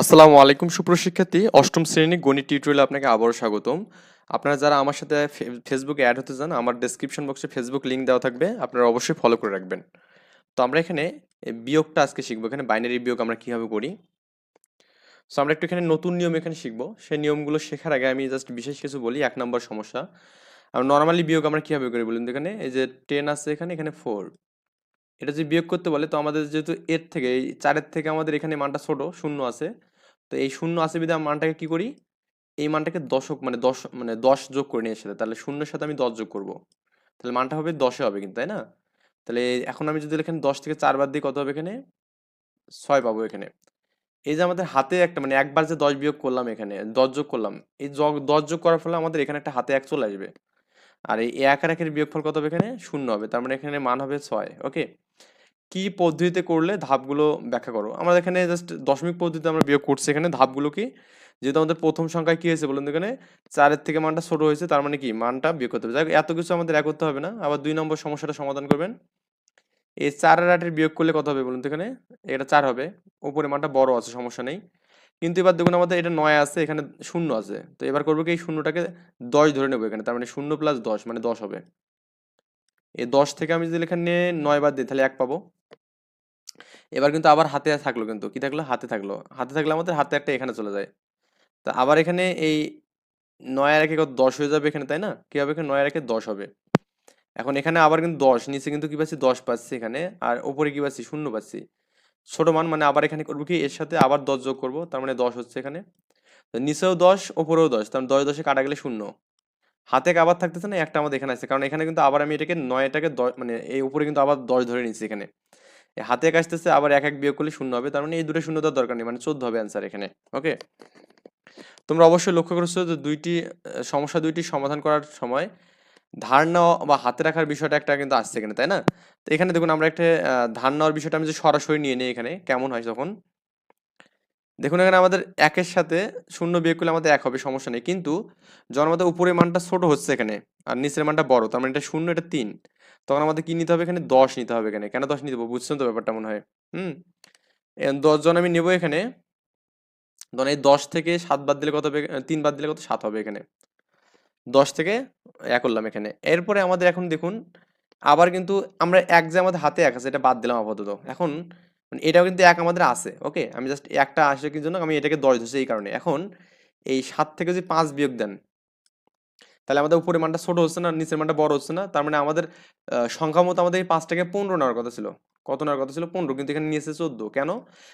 আসসালামু আলাইকুম, সুপ্রশিক্ষার্থী। অষ্টম শ্রেণি গণিত টিউটোরিয়ালে আপনাকে আবারও স্বাগতম। আপনারা যারা আমার সাথে ফেসবুকে অ্যাড হতে চান, আমার ডেসক্রিপশন বক্সে ফেসবুক লিংক দেওয়া থাকবে, আপনারা অবশ্যই ফলো করে রাখবেন। তো আমরা এখানে বিয়োগটা আজকে শিখব। এখানে বাইনারি বিয়োগ আমরা কীভাবে করি? সো আমরা একটু এখানে নতুন নিয়ম এখানে শিখব। সেই নিয়মগুলো শেখার আগে আমি জাস্ট বিশেষ কিছু বলি, এক নম্বর সমস্যা। আর নর্মালি বিয়োগ আমরা কীভাবে করি বলুন এখানে? এই যে টেন আছে এখানে এখানে ফোর এটা যদি বিয়োগ করতে বলে, তো আমাদের যেহেতু এর থেকে, এই চারের থেকে আমাদের এখানে মানটা ছোট, শূন্য আছে। তো এই শূন্য আছে বিধে মানটাকে কি করি? এই মানটাকে দশক মানে দশ মানে দশ যোগ করে নিয়ে সাথে তাহলে শূন্যের সাথে আমি দশ যোগ করব। তাহলে মানটা হবে দশে হবে কিন্তু, তাই না? তাহলে এখন আমি যদি এখানে দশ থেকে চার বাদ দিই, কত হবে এখানে? ছয় পাবো এখানে। এই যে আমাদের হাতে একটা মানে একবার যে দশ বিয়োগ করলাম এখানে, দশ যোগ করলাম, এই যোগ, দশ যোগ করার ফলে আমাদের এখানে একটা হাতে এক চলে আসবে। আর এই এক আর একের বিয়োগফল কত হবে এখানে? শূন্য হবে। তার মানে এখানে মান হবে ছয় ওকে কি পদ্ধতিতে করলে ধাপগুলো ব্যাখ্যা করো? আমরা এখানে জাস্ট দশমিক পদ্ধতিতে আমরা বিয়োগ করছি। এখানে ধাপগুলো কি? যেহেতু আমাদের প্রথম সংখ্যায় কি হয়েছে বলুন এখানে? চারের থেকে মানটা ছোট হয়েছে, তার মানে কি? মানটা বিয়োগ করতে হবে। যাই এত কিছু আমাদের এক করতে হবে না। আবার দুই নম্বর সমস্যাটা সমাধান করবেন। এই চার আর আটের বিয়োগ করলে কত হবে বলুন তো এখানে? এটা চার হবে। উপরে মানটা বড় আছে, সমস্যা নেই। কিন্তু এবার দেখুন আমাদের এটা নয় আছে, এখানে শূন্য আছে। তো এবার করব কি? এই শূন্যটাকে দশ ধরে নেব এখানে। তার মানে শূন্য প্লাস দশ মানে দশ হবে। এই দশ থেকে আমি যদি এখানে নয় বাদ দিই, তাহলে এক পাবো। এবার কিন্তু আবার হাতে থাকল কিন্তু, কি থাকল? হাতে থাকল। হাতে থাকলে আমাদের হাতে একটা এখানে চলে যায়। তা আবার এখানে এই নয় আর একে কত? দশ হয়ে যাবে এখানে, তাই না? কি হবে এখানে? নয় আর একে দশ হবে। এখন এখানে আবার কিন্তু দশ, নিচে কিন্তু কি পাচ্ছি? দশ পাচ্ছি এখানে। আর ওপরে কি পাচ্ছি? শূন্য পাচ্ছি। ছোট মান মানে আবার এখানে করব কি? এর সাথে আবার দশ যোগ করব, তার মানে দশ হচ্ছে এখানে। তো নিচেও দশ, ওপরেও দশ, তার মানে দশ দশে কাটা গেলে শূন্য। হাতে আবার থাকতেছে না? একটা আমাদের এখানে আছে। কারণ এখানে কিন্তু আবার আমি এটাকে নয়টাকে দশ মানে এই উপরে কিন্তু আবার দশ ধরে নিচ্ছি এখানে। হাতে এক আসতেছে, আবার এক এক বিয়োগ করলে শূন্য হবে। তার মানে এই দুটো শূন্যতার দরকার নেই মানে চোদ্দ হবে অ্যান্সার এখানে ওকে তোমরা অবশ্যই লক্ষ্য করছ যে দুইটি সমস্যা দুইটি সমাধান করার সময় ধার নেওয়া বা হাতে রাখার বিষয়টা একটা কিন্তু আসছে এখানে, তাই না? তো এখানে দেখুন আমরা একটা ধার নেওয়ার বিষয়টা আমি যে সরাসরি নিয়ে নিই এখানে, কেমন হয় তখন? দেখুন, এখানে আমাদের একের সাথে শূন্য বিয়োগ করলে আমাদের এক হবে, সমস্যা নেই। কিন্তু যখন উপরের মানটা ছোট হচ্ছে এখানে আর নিচের মানটা বড়, তার মানে এটা শূন্য, এটা তিন, তখন আমাদের কি নিতে হবে এখানে? দশ নিতে হবে এখানে। কেন দশ নিতে হবে বুঝছেন তো ব্যাপারটা মনে হয়। হুম? দশ জন আমি নেব এখানে। ধরুন এই দশ থেকে সাত বাদ দিলে কত হবে? তিন বাদ দিলে কত? সাত হবে এখানে। দশ থেকে এক করলাম এখানে। এরপরে আমাদের এখন দেখুন, আবার কিন্তু আমরা এক যে আমাদের হাতে এক আছে, এটা বাদ দিলাম আপাতত। এখন এটাও কিন্তু এক আমাদের আছে ওকে আমি জাস্ট একটা কি জন্য আমি এটাকে দশ ধরছি এই কারণে। এখন এই সাত থেকে যদি পাঁচ বিয়োগ দেন, তাহলে আমাদের উপরে মানটা ছোট হচ্ছে না, নিচের মানটা বড় হচ্ছে না, তার মানে আমাদের সংখ্যা মতো আমাদের এই পাঁচটাকে পনেরো নেওয়ার কথা ছিল। কত নেওয়ার কথা ছিল? পনেরো, কিন্তু এখানে নিয়েছে চোদ্দ। কেন?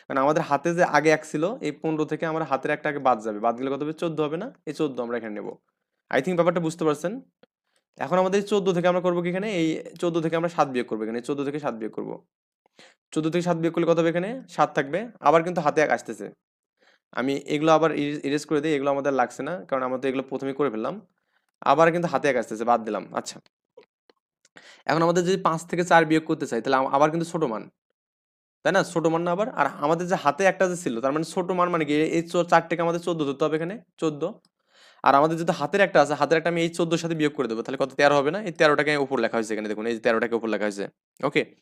কারণ আমাদের হাতে যে আগে এক ছিল, এই পনেরো থেকে আমার হাতের একটা আগে বাদ যাবে। বাদ গেলে কত হবে? চোদ্দ হবে না? এই চোদ্দ আমরা এখানে নেব। আই থিঙ্ক ব্যাপারটা বুঝতে পারছেন? এখন আমাদের চোদ্দ থেকে আমরা করব কি এখানে? এই চোদ্দ থেকে আমরা সাত বিয়োগ করব এখানে। চোদ্দ থেকে সাত বিয়োগ করব। চোদ্দ থেকে সাত বিয়োগ করলে কত হবে এখানে? সাত থাকবে। আবার কিন্তু হাতে এক আসতেছে। আমি এগুলো আবার ইরেজ করে দিই। এগুলো আমাদের লাগছে না, কারণ আমাদের এগুলো প্রথমেই করে ফেললাম। আবার কিন্তু হাতে এক আসতেছে, বাদ দিলাম। আচ্ছা। এখন আমাদের যদি পাঁচ থেকে চার বিয়োগ করতে চাই, তাহলে আবার কিন্তু ছোট মান। তাই না? ছোট মান না আবার? আর আমাদের যে হাতে একটা যে ছিল, তার মানে ছোট মান মানে কি? এই চো- চার থেকে আমাদের চোদ্দ ধরতে হবে এখানে, চোদ্দ। আর আমাদের যদি হাতের একটা আছে, হাতের একটা আমি এই চোদ্দোর সাথে বিয়োগ করে দেবো। তাহলে কত? তেরো হবে না? এই তেরোটাকে উপর লেখা হয়েছে এখানে, দেখুন। এই তেরোটাকে উপর লেখা হয়েছে। ওকে?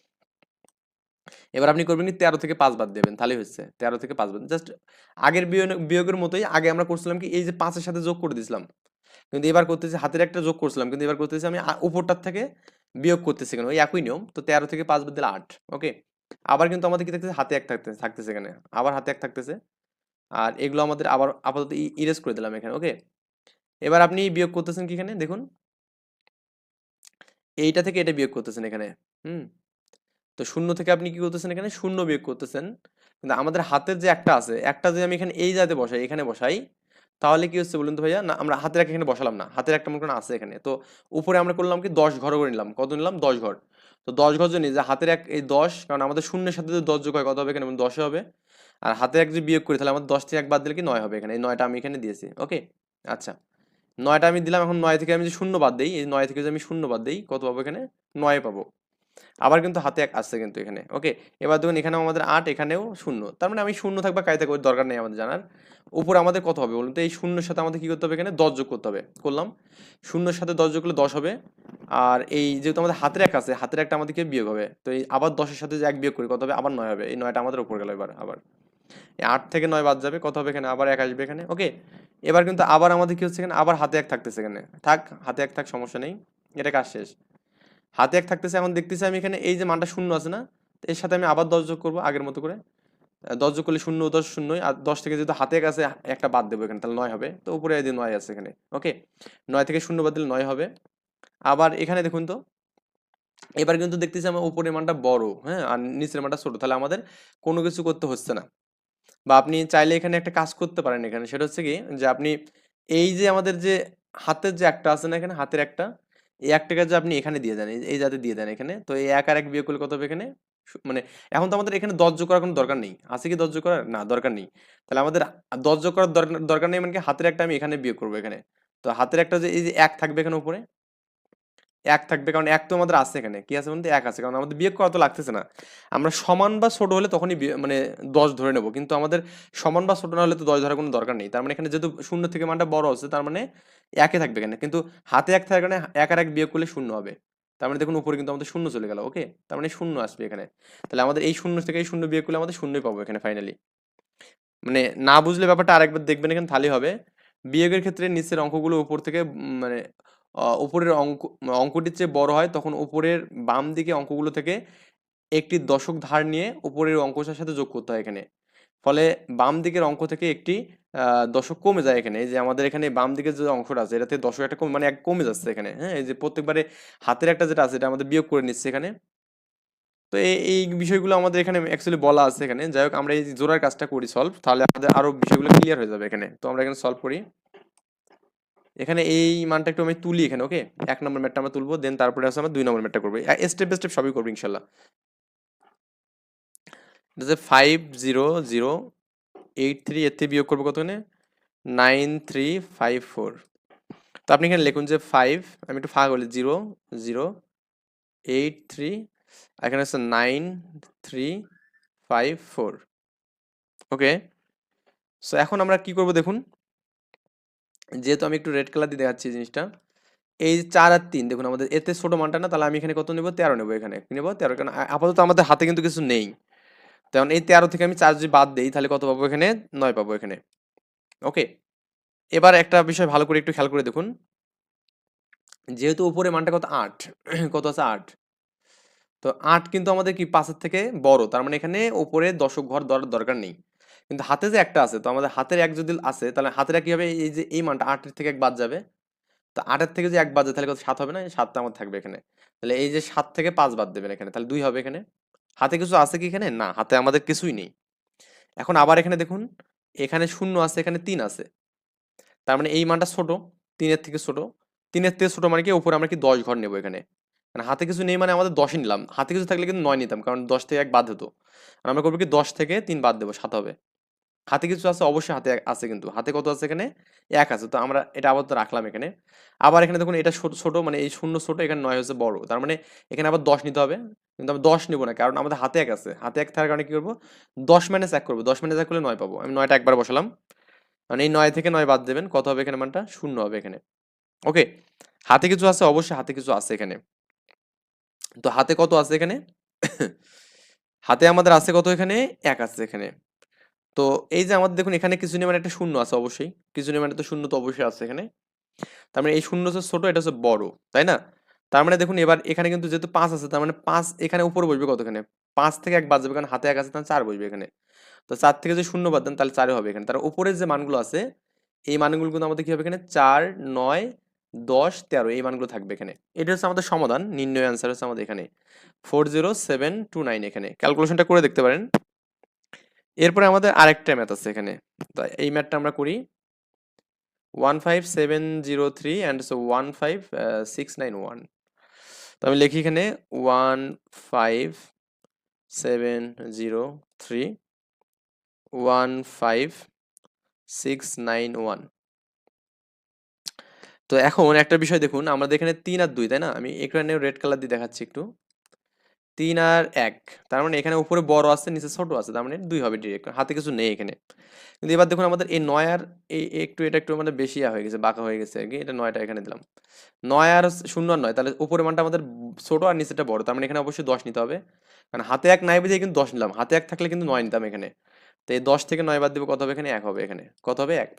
এবার আপনি করবেন কি, তেরো থেকে পাঁচ বাদ দেবেন তাহলে হচ্ছে। তেরো থেকে পাঁচ বাদ। জাস্ট আগের বিয়োগের মতোই আগে আমরা করছিলাম কি, এই যে পাঁচের সাথে যোগ করে দিয়েছিলাম কিন্তু এবার করতেছি, হাতের একটা যোগ করছিলাম, কিন্তু এবার করতেছি আমি উপরটার থেকে বিয়োগ করতেছি কেন? ওই একই নিয়ম। তো তেরো থেকে পাঁচ বাদ দিলে আট, ওকে? আবার কিন্তু আমাদের কি থাকতেছে? হাতে এক থাকতে, থাকতেছে এখানে। আবার হাতে এক থাকতেছে। আর এগুলো আমাদের আবার আপাতত ইরেজ করে দিলাম এখানে, ওকে? এবার আপনি বিয়োগ করতেছেন কি এখানে? দেখুন। এইটা থেকে এটা বিয়োগ করতেছেন এখানে, হুম? তো শূন্য থেকে আপনি কি করতেছেন এখানে? শূন্য বিয়োগ করতেছেন। কিন্তু আমাদের হাতের যে একটা আছে, একটা যদি আমি এখানে এই জায়গাতে বসাই, এখানে বসাই, তাহলে কি হচ্ছে বলুন তো ভাইয়া? না, আমরা হাতের একটা এখানে বসালাম না। হাতের একটা মনে করেন আছে এখানে। তো উপরে আমরা করলাম কি? দশ ঘর করে নিলাম। কত নিলাম? দশ ঘর। তো দশ ঘর জন্য যে হাতের এক, এই দশ, কারণ আমাদের শূন্যের সাথে যদি দশ যোগ হয়, কত হবে এখানে? দশে হবে। আর হাতে এক যদি বিয়োগ করি, তাহলে আমাদের দশ থেকে এক বাদ দিলে কি? নয় হবে এখানে। এই নয়টা আমি এখানে দিয়েছি। ওকে? আচ্ছা। নয়টা আমি দিলাম, এখন নয় থেকে আমি যে শূন্য বাদ দিই, এই নয় থেকে যদি আমি শূন্য বাদ দিই, কত পাবো এখানে? নয় পাবো। আবার কিন্তু হাতে এক আসছে কিন্তু এখানে, ওকে? এবার দেখুন এখানেও আমাদের আট, এখানেও শূন্য। তার মানে আমি শূন্য থাকবা কায়দা করে দরকার নেই আমাদের জানার। উপরে আমাদের কত হবে বলুন তো? এই শূন্যের সাথে আমাদের কি করতে হবে এখানে? দশ যোগ করতে হবে, করলাম। শূন্যের সাথে দশ যোগ করলে দশ হবে। আর এই যেহেতু আমাদের হাতের এক আছে, হাতের একটা আমাদেরকে বিয়োগ হবে। তো এই আবার দশের সাথে যে এক বিয়োগ করি, কত হবে? আবার নয় হবে। এই নয়টা আমাদের উপর গেল এবার, আবার। এই আট থেকে নয় বাদ যাবে, কত হবে এখানে? আবার এক আসবে এখানে, ওকে? এবার কিন্তু আবার আমাদের কি হচ্ছে এখানে? আবার হাতে এক থাকতেছে এখানে। থাক, হাতে এক থাক, সমস্যা নেই। এটা কাজ শেষ। হাতে এক থাকতেছে, এখন দেখতেছি আমি এখানে এই যে মানটা শূন্য আছে না এর সাথে আমি আবার দশ যোগ করব আগের মতো করে। দশ যোগ করলে শূন্য, দশ শূন্যই আর দশ থেকে যেহেতু হাতে এক আছে, একটা বাদ দেবো এখানে, তাহলে নয় হবে। তো উপরে এই যে নয় আছে এখানে, ওকে? নয় থেকে শূন্য বাদ দিলে নয় হবে। আবার এখানে দেখুন তো, এবার কিন্তু দেখতেছি আমার উপরের মানটা বড় হ্যাঁ আর নিচের মানটা ছোট, তাহলে আমাদের কোনো কিছু করতে হচ্ছে না। বা আপনি চাইলে এখানে একটা কাজ করতে পারেন এখানে, সেটা হচ্ছে কি যে আপনি এই যে আমাদের যে হাতের যে একটা আছে না এখানে, হাতের একটা এই এক টাকা যে আপনি এখানে দিয়ে দেন, এই- যাতে দিয়ে দেন এখানে, তো এই এক আর এক বিয়োগ করলে কত হবে এখানে? মানে এখন তো আমাদের এখানে দশ যোগ করার কোনো দরকার নেই। আছে কি দশ যোগ করার? না, দরকার নেই। তাহলে আমাদের দশ যোগ করার দরকার নেই মানে হাতের একটা আমি এখানে বিয়োগ করব এখানে। তো হাতের একটা যে এই যে এক থাকবে এখানে উপরে? এক থাকবে, কারণ এক তো আমাদের আছে এখানে। কি আছে বলতে এক আছে, কারণ আমাদের বিয়োগ করা তো লাগতেছে না। আমরা সমান বা ছোট হলে তখনই মানে দশ ধরে নেব। কিন্তু আমাদের সমান বা ছোট না হলে তো দশ ধরার কোনো দরকার নেই। তার মানে এখানে যেহেতু শূন্য থেকে মানটা বড় আছে, তার মানে একে থাকবে এখানে। কিন্তু হাতে এক থাকার কারণে এক আর এক বিয়োগ করলে শূন্য হবে। তার মানে দেখুন, উপরে কিন্তু আমাদের শূন্য চলে গেল, ওকে? তার মানে শূন্য আসবে এখানে। তাহলে আমাদের এই শূন্য থেকে এই শূন্য বিয়োগ করলে আমাদের শূন্যই পাবো এখানে ফাইনালি মানে না বুঝলে ব্যাপারটা আরেকবার দেখবেন এখানে, তাহলেই হবে। বিয়োগের ক্ষেত্রে নিচের অঙ্কগুলো উপর থেকে মানে উপরের অঙ্ক, অঙ্কটির চেয়ে বড় হয় তখন উপরের বাম দিকে অঙ্কগুলো থেকে একটি দশক ধার নিয়ে উপরের অঙ্কটার সাথে যোগ করতে হয় এখানে। ফলে বাম দিকের অঙ্ক থেকে একটি দশক কমে যায় এখানে। যে আমাদের এখানে বাম দিকের যে অংশটা আছে, এটাতে দশক একটা কমে মানে এক কমে যাচ্ছে এখানে হ্যাঁ? এই যে প্রত্যেকবারে হাতের একটা যেটা আছে, এটা আমাদের বিয়োগ করে নিচ্ছে এখানে। তো এই বিষয়গুলো আমাদের এখানে অ্যাকচুয়ালি বলা আছে এখানে। যাই হোক, আমরা এই জোড়ার কাজটা করি সলভ তাহলে আমাদের আরও বিষয়গুলো ক্লিয়ার হয়ে যাবে এখানে। তো আমরা এখানে সলভ করি। এখানে এই মানটা একটু আমি তুলি এখানে ওকে এক নম্বর ম্যাটটা আমরা তুলবো দেন তারপরে আছে আমরা দুই নম্বর ম্যাটটা করব। স্টেপ বাই স্টেপ সবই করব ইনশাল্লাহ। Five zero zero eight three এর থেকে বিয়োগ করব কতখানে নাইন থ্রি ফাইভ ফোর তো আপনি এখানে লিখুন যে ফাইভ আমি একটু ফাঁকা বলি জিরো জিরো এইট থ্রি এখানে হচ্ছে nine three five four okay so এখন আমরা কি করব দেখুন? যেহেতু আমি একটু রেড কালার দিয়ে দেখাচ্ছি জিনিসটা, এই চার আর তিন, দেখুন আমাদের এতে ছোটো মানটা না, তাহলে আমি এখানে কত নেব? তেরো নেব এখানে নেব? তেরো, কারণ আপাতত আমাদের হাতে কিন্তু কিছু নেই। তেমন এই তেরো থেকে আমি চার যদি বাদ দিই, তাহলে কত পাবো এখানে? নয় পাবো এখানে। ওকে এবার একটা বিষয় ভালো করে একটু খেয়াল করে দেখুন। যেহেতু উপরে মানটা কত? আট, কত আছে? আট। তো আট কিন্তু আমাদের কি? পাঁচের থেকে বড়, তার মানে এখানে উপরে দশক ঘর দরকার নেই। কিন্তু হাতে যে একটা আছে, তো আমাদের হাতের এক যদি আছে, তাহলে হাতের এক কি হবে, এই যে এই মানটা আটের থেকে এক বাদ যাবে। তো আটের থেকে যে এক বাদ যায়, তাহলে কত, সাত হবে না? সাতটা আমার থাকবে এখানে। তাহলে এই যে সাত থেকে পাঁচ বাদ দেবেন এখানে, তাহলে দুই হবে এখানে। হাতে কিছু আছে কি এখানে? না, হাতে আমাদের কিছুই নেই। এখন আবার এখানে দেখুন, এখানে শূন্য আছে, এখানে তিন আছে। তার মানে এই মানটা ছোট, তিনের থেকে ছোট। তিনের থেকে ছোট মানে কি? উপরে আমরা কি দশ ঘর নেব এখানে। মানে হাতে কিছু নেই মানে আমাদের দশই নিলাম। হাতে কিছু থাকলে কিন্তু নয় নিতাম, কারণ দশ থেকে এক বাদ হতো। আর আমরা করব কি? দশ থেকে তিন বাদ দেবো, সাত হবে। হাতে কিছু আছে, অবশ্যই হাতে আছে কিন্তু। হাতে কত আছে এখানে? এক আছে। তো আমরা এটা আপাতত রাখলাম এখানে। আবার এখানে দেখুন এটা ছোট মানে এই শূন্য ছোট এখানে নয় হচ্ছে বড়। তার মানে এখানে আবার দশ নিতে হবে। কিন্তু আমরা দশ নিবো না কারণ আমাদের হাতে এক আছে। হাতে এক থাকার কারণে কি করব? দশ মাইনাস এক করব। দশ মাইনাস এক করলে নয় পাবো। আমি নয়টা একবার বসালাম। মানে এই নয় থেকে নয় বাদ দেবেন। কত হবে এখানে মানটা? শূন্য হবে এখানে। ওকে। হাতে কিছু আছে? অবশ্যই হাতে কিছু আছে এখানে। তো হাতে কত আছে এখানে? হাতে আমাদের আছে কত এখানে? এক আছে এখানে। তো এই যে আমাদের দেখুন এখানে কিছু মানে একটা শূন্য আছে অবশ্যই। কিছু মানে তো শূন্য তো অবশ্যই আছে এখানে। তার মানে এই শূন্য হচ্ছে ছোট, এটা হচ্ছে বড়, তাই না? তার মানে দেখুন এবার এখানে কিন্তু যেহেতু পাঁচ আছে, তার মানে পাঁচ এখানে উপরে বসবে কতখানে? পাঁচ থেকে এক বাদ যাবে কারণ হাতে এক আছে, তাহলে চার বসবে এখানে। তো চার থেকে যদি শূন্য বাদ দেন, তাহলে চারে হবে এখানে। তার উপরের যে মানগুলো আছে, এই মানগুলো কিন্তু আমাদের কি হবে এখানে? চার, নয়, দশ, তেরো, এই মানগুলো থাকবে এখানে। এটা হচ্ছে আমাদের সমাধান, নির্ণয় অ্যান্সার হচ্ছে আমাদের এখানে। Four zero seven two nine এখানে। ক্যালকুলেশনটা করে দেখতে পারেন। এরপরে আমাদের আরেকটা ম্যাথ আছে এখানে। তো এই ম্যাথটা আমরা করি one five seven zero three and so one five six nine one. তো আমি লিখি এখানে one five seven zero three one five six nine one. তো এখন একটা বিষয় দেখুন আমাদের এখানে তিন আর দুই, তাই না? আমি এখানে রেড কালার দিয়ে দেখাচ্ছি একটু। তিন আর এক। তার মানে এখানে উপরে বড় আছে, নিচে ছোট আছে, তার মানে দুই হবে ডিরেক্ট হাতে কিছু নেই এখানে। কিন্তু এবার দেখুন আমাদের এই নয় আর এই একটু, এটা একটু মানে বেশি হয়ে গেছে, বাঁকা হয়ে গেছে আর কি এটা নয়টা এখানে দিলাম। নয় আর শূন্য নয়, তাহলে উপরে মানটা আমাদের ছোট আর নিচেটা বড়, তার মানে এখানে অবশ্যই দশ নিতে হবে। কারণ হাতে এক নাই বুঝে কিন্তু দশ নিলাম, হাতে এক থাকলে কিন্তু নয় নিতাম এখানে। তো এই দশ থেকে নয় বাদ দেবো, কত হবে এখানে? এক হবে এখানে, কত হবে এক?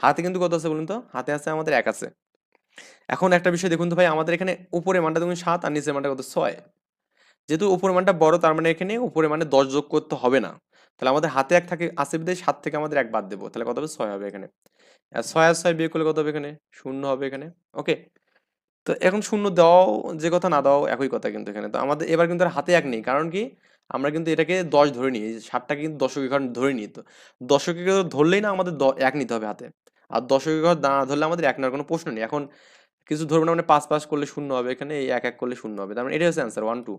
হাতে কিন্তু কত আছে বলুন তো? হাতে আছে আমাদের এক আছে। এখন একটা বিষয় দেখুন তো ভাই, আমাদের এখানে উপরে মানটা দেখুন সাত আর নিচের মানটা কত? ছয়। যেহেতু উপরের মানটা বড়, তার মানে এখানে উপরে মানে দশ যোগ করতে হবে না। তাহলে আমাদের হাতে এক থাকে, আসে বিদায়, সাত থেকে আমাদের এক বাদ দেবো। তাহলে কত হবে? ছয় হবে এখানে। ছয় আর ছয় বিয়ে করলে কত হবে এখানে? শূন্য হবে এখানে। ওকে? তো এখন শূন্য দেওয়াও যে কথা না দেওয়াও একই কথা কিন্তু এখানে। তো আমাদের, এবার কিন্তু আর হাতে এক নেই। কারণ কি? আমরা কিন্তু এটাকে দশ ধরে নিই। ষাটটাকে কিন্তু দশক ঘর ধরে নিই। তো দশকে ঘর ধরলেই না আমাদের এক নিতে হবে হাতে। আর দশক ঘর না ধরলে আমাদের এক নেওয়ার কোনো প্রশ্ন নেই। এখন কিছু ধরবো না মানে পাঁচ পাঁচ করলে শূন্য হবে এখানে, এই এক এক করলে শূন্য হবে। তার মানে এটাই হচ্ছে অ্যান্সার ওয়ান টু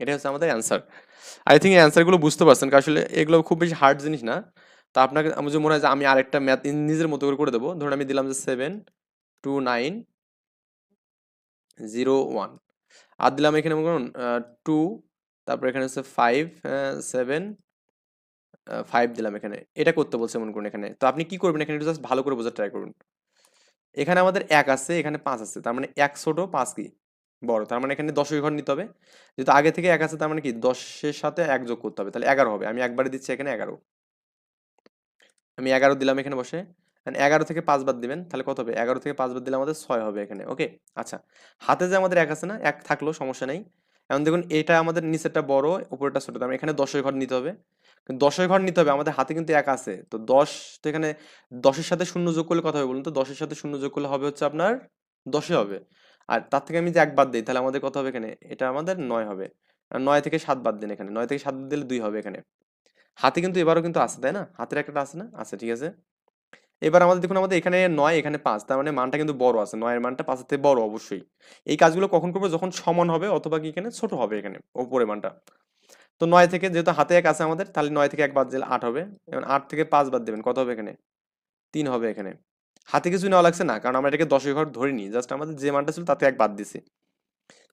এটাই হচ্ছে আমাদের অ্যান্সার আই থিঙ্ক অ্যান্সারগুলো বুঝতে পারছেন আসলে এগুলো খুব বেশি হার্ড জিনিস না। তা আপনাকে, আমার যে মনে হয় যে আমি আরেকটা ম্যাথ নিজের মতো করে করে দেবো। ধরুন আমি দিলাম যে seven two nine zero one আর দিলাম এখানে টু তারপর এখানে হচ্ছে ফাইভ সেভেন ফাইভ দিলাম এখানে। এটা করতে বলছে মনে করুন এখানে। তো আপনি কি করবেন এখানে? একটু জাস্ট ভালো করে বোঝার ট্রাই করুন। এখানে আমাদের এক আছে, এখানে পাঁচ আছে। তার মানে এক ছোট, পাঁচ কি? বড়। তার মানে এখানে দশই ঘর নিতে হবে। যেহেতু আগে থেকে এক আছে, তার মানে কি? দশের সাথে এক যোগ করতে হবে। তাহলে এগারো হবে। আমি একবারে দিচ্ছি এখানে এগারো। আমি এগারো দিলাম এখানে বসে। এগারো থেকে পাঁচ বাদ দিবেন। তাহলে কত হবে? এগারো থেকে পাঁচ বাদ দিলে আমাদের ছয় হবে এখানে। ওকে? আচ্ছা। হাতে যে আমাদের এক আছে না, এক থাকল, সমস্যা নেই। এখন দেখুন, এটা আমাদের নিচেরটা বড়, উপরেরটা ছোট। তার মানে এখানে দশের ঘর নিতে হবে। দশের ঘর নিতে হবে। আমাদের হাতে কিন্তু এক আছে। তো দশ, তো এখানে দশের সাথে শূন্য যোগ করলে কথা হবে বলুন তো? দশের সাথে শূন্য যোগ করলে হবে হচ্ছে আপনার দশে হবে। আর তার থেকে আমি যে এক বাদ দিই, তাহলে আমাদের কত হবে এখানে? এটা আমাদের নয় হবে। নয় থেকে সাত বাদ দিন এখানে। নয় থেকে সাত দিলে দুই হবে এখানে। হাতে কিন্তু এবারও কিন্তু আছে, তাই না? হাতের একটা আছে না? আছে, ঠিক আছে? এবার আমাদের দেখুন, আমাদের এখানে নয়, এখানে পাঁচ। তার মানে মানটা কিন্তু বড় আছে। নয়ের মানটা পাঁচের থেকে বড় অবশ্যই। এই কাজগুলো কখন করব? যখন সমান হবে অথবা কি এখানে ছোট হবে এখানে ওপরে মানটা। তো নয় থেকে যেহেতু হাতে এক আছে আমাদের, তাহলে নয় থেকে এক বাদ দিলে আট হবে। এবং আট থেকে পাঁচ বাদ দেবেন। কত হবে এখানে? তিন হবে এখানে। হাতে কিছু নেওয়া লাগছে না, কারণ আমরা এটাকে দশের ঘর ধরিনি। জাস্ট আমাদের যে মানটা ছিল তাতে এক বাদ দিছি।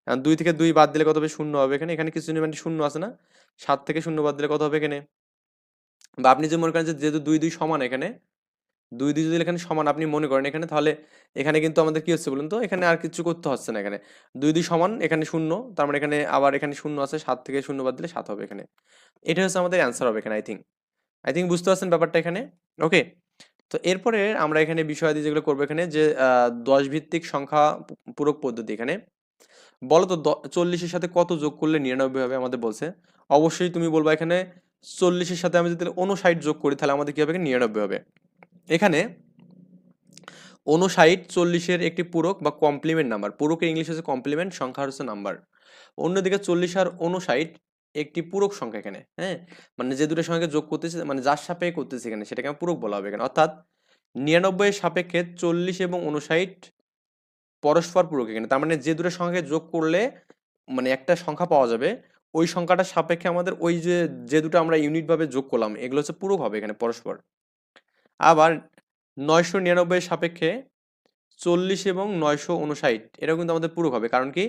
আর দুই থেকে দুই বাদ দিলে কত হবে? শূন্য হবে এখানে। এখানে কিছু মানে শূন্য আছে না? সাত থেকে শূন্য বাদ দিলে কত হবে এখানে? বা আপনি যে মনে করেন যে যেহেতু দুই দুই সমান এখানে, দুই দুই যদি এখানে সমান আপনি মনে করেন এখানে, তাহলে এখানে কিন্তু আমাদের কি হচ্ছে বলুন তো? এখানে আর কিছু করতে হচ্ছে না এখানে। দুই দুই সমান, এখানে শূন্য, তার মানে এখানে আবার এখানে শূন্য আছে, সাত থেকে শূন্য বাদ দিলে সাত হবে এখানে। এটা হচ্ছে আমাদের অ্যান্সার হবে এখানে আই থিঙ্ক আই থিঙ্ক বুঝতে পারছেন ব্যাপারটা এখানে? ওকে তো এরপরে আমরা এখানে বিষয়াদি যেগুলো করব এখানে যে দশ ভিত্তিক সংখ্যা পূরক পদ্ধতি এখানে। বলো তো চল্লিশের সাথে কত যোগ করলে নিরানব্বই হবে আমাদের বলছে। অবশ্যই তুমি বলবা এখানে চল্লিশের সাথে আমি যদি উনষাট যোগ করি তাহলে আমাদের কি হবে? নিরানব্বই হবে। এখানে উনষাট চল্লিশের একটি পূরক বা কমপ্লিমেন্ট নাম্বার পূরকের ইংলিশ হচ্ছে কমপ্লিমেন্ট সংখ্যা হচ্ছে নাম্বার অন্যদিকে চল্লিশ আর উনষাট একটি পূরক সংখ্যা এখানে হ্যাঁ? মানে যে দুটো সংখ্যাকে যোগ করতেছে মানে যার সাপেক্ষে করতেছে এখানে, সেটাকে আমার পূরক বলা হবে এখানে। অর্থাৎ নিরানব্বই এর সাপেক্ষে চল্লিশ এবং উনষাট পরস্পর পূরক এখানে। তার মানে যে দুটো সংখ্যাকে যোগ করলে মানে একটা সংখ্যা পাওয়া যাবে, ওই সংখ্যাটার সাপেক্ষে আমাদের ওই যে যে দুটো আমরা ইউনিট ভাবে যোগ করলাম, এগুলো হচ্ছে পূরক হবে এখানে পরস্পর। আবার নয়শো নিরানব্বই এর সাপেক্ষে চল্লিশ এবং নয়শো উনষাট এটাও কিন্তু আমাদের পূরক হবে। কারণ কি?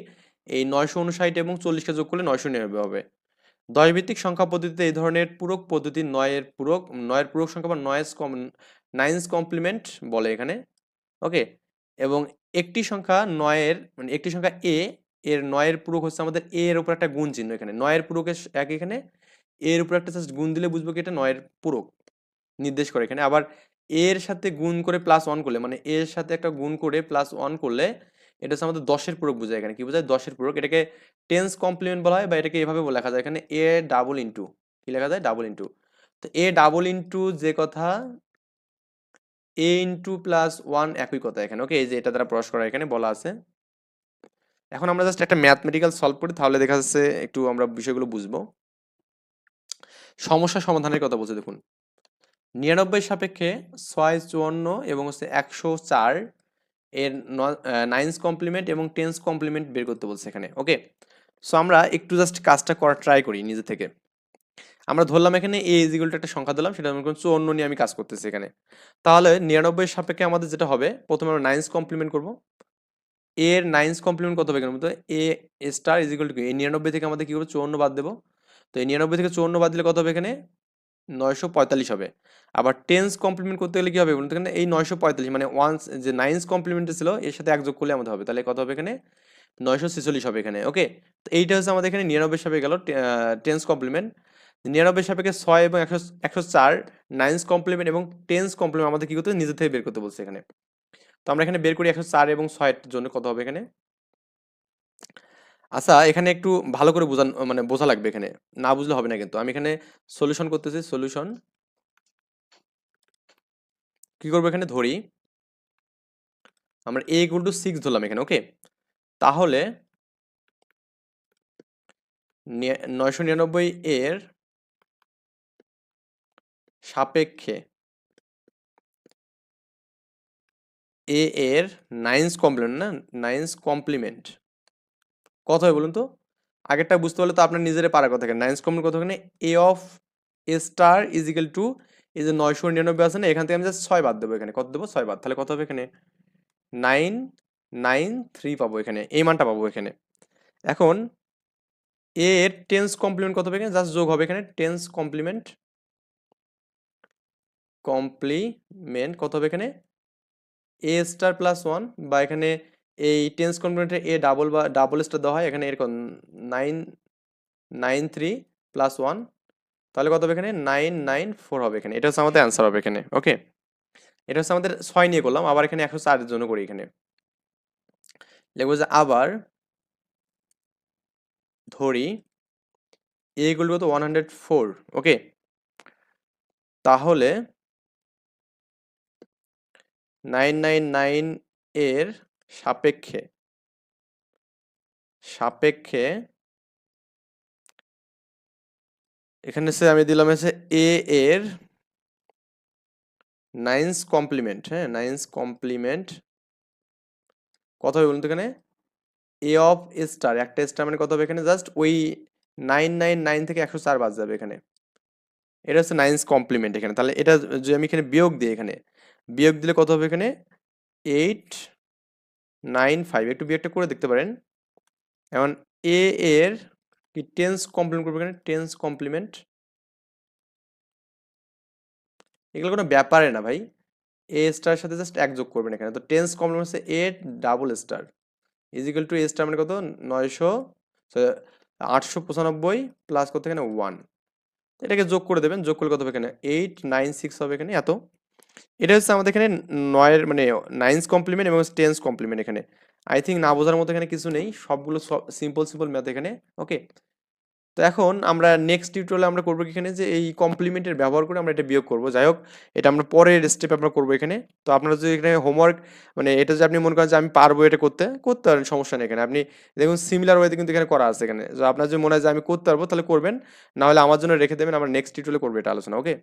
এই নয়শো উনষাট এবং চল্লিশকে যোগ করলে নয়শো নিরানব্বই হবে। দশ ভিত্তিক সংখ্যা পদ্ধতিতে এই ধরনের পূরক পদ্ধতি নয়ের পূরক নয়ের পূরক সংখ্যা বা নয়েস কম, নাইন্স কমপ্লিমেন্ট বলে এখানে, ওকে? এবং একটি সংখ্যা নয়ের মানে একটি সংখ্যা এ, এর নয়ের পূরক হচ্ছে আমাদের এ এর উপর একটা গুণ চিহ্ন এখানে। নয়ের পূরকের এক এখানে এর উপর একটা জাস্ট গুণ দিলে বুঝব কি এটা নয়ের পূরক নির্দেশ করে এখানে। আবার এর সাথে গুণ করে প্লাস ওয়ান করলে মানে এর সাথে একটা গুণ করে প্লাস ওয়ান করলে এটা হচ্ছে আমাদের দশের পূরক বোঝায় এখানে। কি বোঝায়? দশের পূরক। এটাকে টেন্স কমপ্লিমেন্ট বলা হয় বা এটাকে এভাবে লেখা যায়। এখানে এ ডাবল ইন্টু কি লেখা যায়? ডাবল ইন্টু তো এ ডাবল ইন্টু যে কথা এ ইন্টু প্লাস ওয়ান একই কথা এখানে। ওকে এই যে এটা দ্বারা প্রকাশ করা এখানে বলা আছে। এখন আমরা জাস্ট একটা ম্যাথমেটিক্যাল সলভ করি, তাহলে দেখা যাচ্ছে একটু আমরা বিষয়গুলো বুঝব। সমস্যা সমাধানের কথা বলছে, দেখুন। নিরানব্বই সাপেক্ষে ছয় চুয়ান্ন এবং হচ্ছে একশো চার এর নাইন্স কমপ্লিমেন্ট এবং টেন্স কমপ্লিমেন্ট বের করতে বলছে এখানে ওকে সো আমরা একটু জাস্ট কাজটা করার ট্রাই করি নিজে থেকে। আমরা ধরলাম এখানে এ ইজিগুলটা একটা সংখ্যা দিলাম, সেটা মনে করুন চুয়ান্ন নিয়ে আমি কাজ করতেছি এখানে। তাহলে নিরানব্বই সাপেক্ষে আমাদের যেটা হবে, প্রথমে আমরা নাইন্স কমপ্লিমেন্ট করব। এর নাইন্স কমপ্লিমেন্ট কত হবে এখানে তো এ স্টার ইজিক্যাল টু এই নিরানব্বই থেকে আমাদের কী করব? চুয়ান্ন বাদ দেবো। তো এই নিরানব্বই থেকে চুয়ান্ন বাদ দিলে কত হবে এখানে? নয়শো পঁয়তাল্লিশ হবে। আবার টেন্স কমপ্লিমেন্ট করতে গেলে কি হবে বলুন এখানে এই নয়শো পঁয়তাল্লিশ মানে ওয়ান্স যে নাইন্স কমপ্লিমেন্ট ছিল, এর সাথে এক যোগ করলে আমাদের হবে। তাহলে কত হবে এখানে? নয়শো ছেচল্লিশ হবে এখানে ওকে তো এইটা হচ্ছে আমাদের এখানে নিরানব্বই সাপে গেল টেন্স কমপ্লিমেন্ট নিরানব্বই সাপেক্ষে ছয় এবং একশো একশো চার নাইন্স কমপ্লিমেন্ট এবং টেন্স কমপ্লিমেন্ট আমাদের কি করতে? নিজে থেকে বের করতে বলছে এখানে। তো আমরা এখানে বের করি একশো চার এবং ছয়ের জন্য কত হবে এখানে? আচ্ছা এখানে একটু ভালো করে বোঝান মানে বোঝা লাগবে এখানে। না বুঝলে হবে না কিন্তু। আমি এখানে সলিউশন করতেছি সলিউশন কি করব এখানে? ধরি। আমরা এ ইকুয়াল টু সিক্স ধরলাম এখানে ওকে তাহলে নয়শো নিরানব্বই এর সাপেক্ষে এ এর নাইন্স কমপ্লিমেন্ট না? নাইন্স কমপ্লিমেন্ট কত হয় বলুন তো। আগেরটা বুঝতে পারলে তো আপনার নিজের পারার কথা থাকে নাইন্স কমপ্লিমেন্ট কত এখানে A of A star is equal to এই যে নয়শো নিরানব্বই আছে না, এখান থেকে আমি জাস্ট ছয় বাদ দেবো এখানে। কত দেবো? ছয় বাদ। তাহলে কত হবে এখানে? নাইন নাইন থ্রি পাবো এখানে। এই মানটা পাবো এখানে। এখন এ এর টেন্স কমপ্লিমেন্ট কত হবে এখানে? জাস্ট যোগ হবে এখানে। টেন্স কমপ্লিমেন্ট কমপ্লিমেন্ট কত হবে এখানে? এ স্টার প্লাস ওয়ান বা এখানে এই টেন্স কমপ্লিমেন্টে এ ডাবল বা ডাবল স্টার দেওয়া হয়, এখানে এরকম nine nine three plus one তাহলে কত হবে এখানে? নাইন নাইন ফোর হবে এখানে। এটা হচ্ছে আমাদের অ্যান্সার হবে এখানে ওকে এটা হচ্ছে আমাদের ছয় নিয়ে করলাম, আবার এখানে একশো চারের জন্য করি এখানে। লিখব যে আবার ধরি এগুলো তো ওয়ান হান্ড্রেড ফোর ওকে তাহলে নাইন নাইন নাইন এর সাপেক্ষে সাপেক্ষে এখানে সে আমি দিলাম হচ্ছে এ এর নাইন্স কমপ্লিমেন্ট হ্যাঁ? নাইন্স কমপ্লিমেন্ট কত হবে বলুন তো এখানে? এ অফ স্টার একটা স্টার মানে কত হবে এখানে? জাস্ট ওই নাইন নাইন নাইন থেকে একশো চার বাদ যাবে এখানে। এটা হচ্ছে নাইন্স কমপ্লিমেন্ট এখানে। তাহলে এটা যে আমি এখানে বিয়োগ দিই এখানে, বিয়োগ দিলে কত হবে এখানে? এইট নাইন ফাইভ, একটু বিয়োগটা করে দেখতে পারেন। এখন এ এর কি টেন্স কমপ্লিমেন্ট করবে এখানে? টেন্স কমপ্লিমেন্ট এগুলো কোনো ব্যাপারে না ভাই। এ স্টার সাথে জাস্ট এক যোগ করবেন এখানে। তো টেন্স কমপ্লিমেন্ট হচ্ছে A double star is equal to A star মানে কত? নয়শো আটশো পঁচানব্বই প্লাস কত এখানে? ওয়ান এটাকে যোগ করে দেবেন। যোগ করলে কত হবে এখানে? এইট নাইন সিক্স হবে এখানে। এত। এটা হচ্ছে আমাদের এখানে নয়ের মানে নাইন্স কমপ্লিমেন্ট এবং টেন্স কমপ্লিমেন্ট এখানে। আই থিঙ্ক না বোঝার মতো এখানে কিছু নেই, সবগুলো সব সিম্পল সিম্পল ম্যাথ এখানে ওকে তো এখন আমরা নেক্সট টিউটোরিয়ালে আমরা করব এখানে? যে এই কমপ্লিমেন্টের ব্যবহার করে আমরা এটা বিয়োগ করব। যাই হোক, এটা আমরা পরের স্টেপ আমরা করব এখানে। তো আপনারা যদি এখানে হোমওয়ার্ক মানে এটা যে আপনি মনে করেন যে আমি পারব এটা করতে করতে পারেন, সমস্যা নেই এখানে। আপনি দেখুন সিমিলার ওয়েতে কিন্তু এখানে করা আছে এখানে। আপনার যদি মনে হয় যে আমি করতে পারব, তাহলে করবেন। না হলে আমার জন্য রেখে দেবেন, আমরা নেক্সট টিউটোরিয়ালে করব এটা আলোচনা ওকে